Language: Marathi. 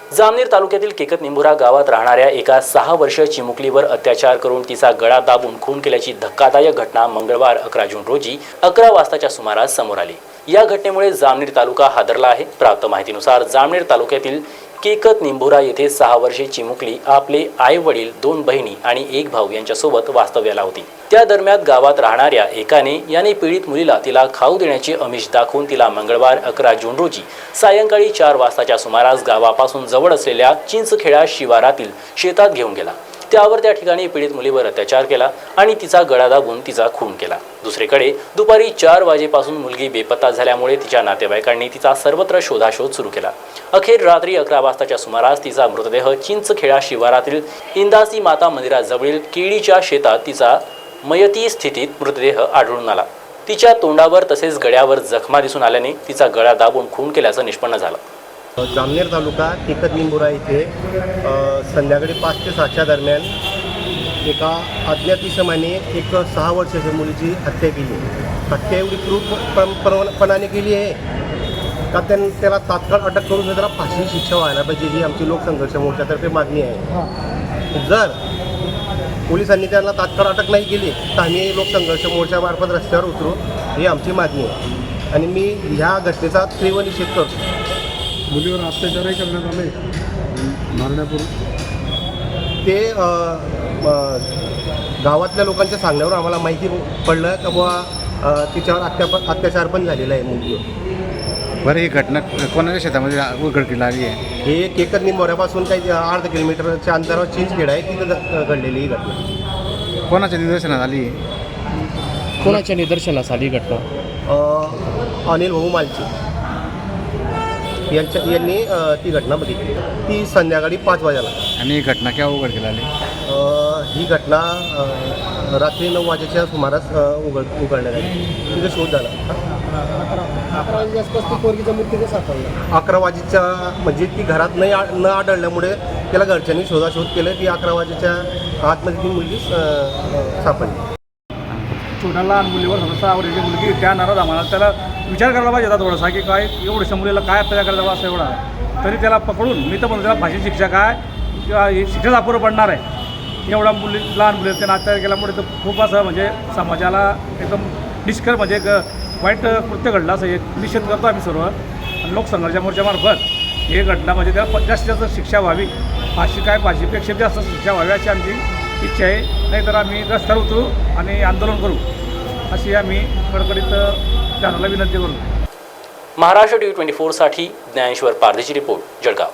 जामनेर तालुक्यातील केकत निंभुरा गावात राहणाऱ्या एका सहा वर्ष चिमुकलीवर अत्याचार करून तिचा गळा दाबून खून केल्याची धक्कादायक घटना मंगळवार अकरा जून रोजी अकरा वाजताच्या सुमारास समोर आली. या घटनेमुळे जामनेर तालुका हादरला आहे. प्राप्त माहितीनुसार जामनेर तालुक्यातील केकत निंभोरा येथे सहा वर्षे चिमुकली आपले आई वडील दोन बहिणी आणि एक भाऊ यांच्यासोबत वास्तव्याला होती. त्या दरम्यान गावात राहणाऱ्या एकाने याने पीडित मुलीला तिला खाऊ देण्याचे अमिष दाखवून तिला मंगळवार अकरा जून रोजी सायंकाळी चार वाजताच्या सुमारास गावापासून जवळ असलेल्या चिंचखेडा शिवारातील शेतात घेऊन गेला. त्यावर त्या ठिकाणी पीडित मुलीवर अत्याचार केला आणि तिचा गळा दाबून तिचा खून केला. दुसरीकडे दुपारी चार वाजेपासून मुलगी बेपत्ता झाल्यामुळे तिच्या नातेवाईकांनी तिचा सर्वत्र शोधाशोध सुरू केला. अखेर रात्री अकरा वाजताच्या सुमारास तिचा मृतदेह चिंचखेडा शिवारातील इंदासी माता मंदिराजवळील केळीच्या शेतात तिचा मयती स्थितीत मृतदेह आढळून आला. तिच्या तोंडावर तसेच गळ्यावर जखमा दिसून आल्याने तिचा गळा दाबून खून केल्याचं निष्पन्न झालं. जामनेर तालुका टिकत निंबुरा इथे संध्याकाळी पाच ते सातच्या दरम्यान एका अज्ञात इसमाने एक सहा वर्षाच्या मुलीची हत्या केली. हत्या एवढी क्रूरपणाने केली आहे. का त्यां त्याला तात्काळ अटक करून त्याला फाशी शिक्षा व्हायला पाहिजे ही आमची लोकसंघर्ष मोर्चातर्फे मागणी आहे. जर पोलिसांनी त्याला तात्काळ अटक नाही केली तर आम्ही लोकसंघर्ष मोर्चामार्फत रस्त्यावर उतरू ही आमची मागणी आहे. आणि मी ह्या घटनेचा तीव्र निषेध करतो. मुलीवर अत्याचारही करण्यात आले. मारण्यापूर्वी. ते गावातल्या लोकांच्या सांगण्यावर आम्हाला माहिती पडलं का बुवा तिच्यावर अत्या अत्याचार पण झालेला आहे मुलगीवर बरं ही घटना कोणाच्या शेतामध्ये उघडकीला आली आहे? हे केकर निंबोऱ्यापासून काही अर्धा किलोमीटरच्या अंतरावर चिंचखेड आहे तिथं घडलेली ही घटना. कोणाच्या निदर्शनात आली? आहे कोणाच्या निदर्शनास आली घटना? अनिल भाऊ मालची. यांच्या यांनी अ, ती घटना बघितली. ती संध्याकाळी पाच वाजायला आणि ही घटना केव्हा उघडकीला आली? अ, ही घटना अ, रात्री नऊ वाजेच्या सुमारास अ, उघड उघडण्यात आली. तिथे शोध झाला. अकरा वाजल्या आसपास ती पोरगीचा मृत्यू कसा सापडला अकरा वाजेच्या म्हणजे ती घरात नाही आ- न आढळल्यामुळे त्याला घरच्यांनी शोधाशोध केलं ती अकरा वाजेच्या आतमध्ये ती मुलगी अ, अ, सापडली. छोट्या लहान मुलीवर समजा वर्षाची मुलगी त्या नाराज आम्हाला त्याला विचार करायला पाहिजे आता थोडासा की काय एवढं मुलीला काय अत्याचार करायला बा असं एवढा. तरी त्याला पकडून मी तर म्हणतो त्याला फाशी शिक्षा काय? किंवा ही शिक्षाच अपुरं पडणार आहे. एवढा मुली लहान मुली त्यांना अत्याचार केल्यामुळे तर खूप असं म्हणजे समाजाला एकदम निष्कर म्हणजे एक वाईट कृत्य घडलं असं एक निषेध करतो आम्ही सर्व. आणि लोकसंघर्ष मोर्चामार्फत हे घटना म्हणजे त्याला जास्तीत जास्त शिक्षा व्हावी. फाशी काय? फाशीपेक्षा जास्त शिक्षा व्हावी अशी आमची इच्छा आहे. नाहीतर आम्ही रस्त्यावर उतरू आणि आंदोलन करू. अशी आम्ही कडकडीत चॅनलला विनंती करू महाराष्ट्र टी व्ही ट्वेंटी फोरसाठी ज्ञानेश्वर पारधीची रिपोर्ट जळगाव.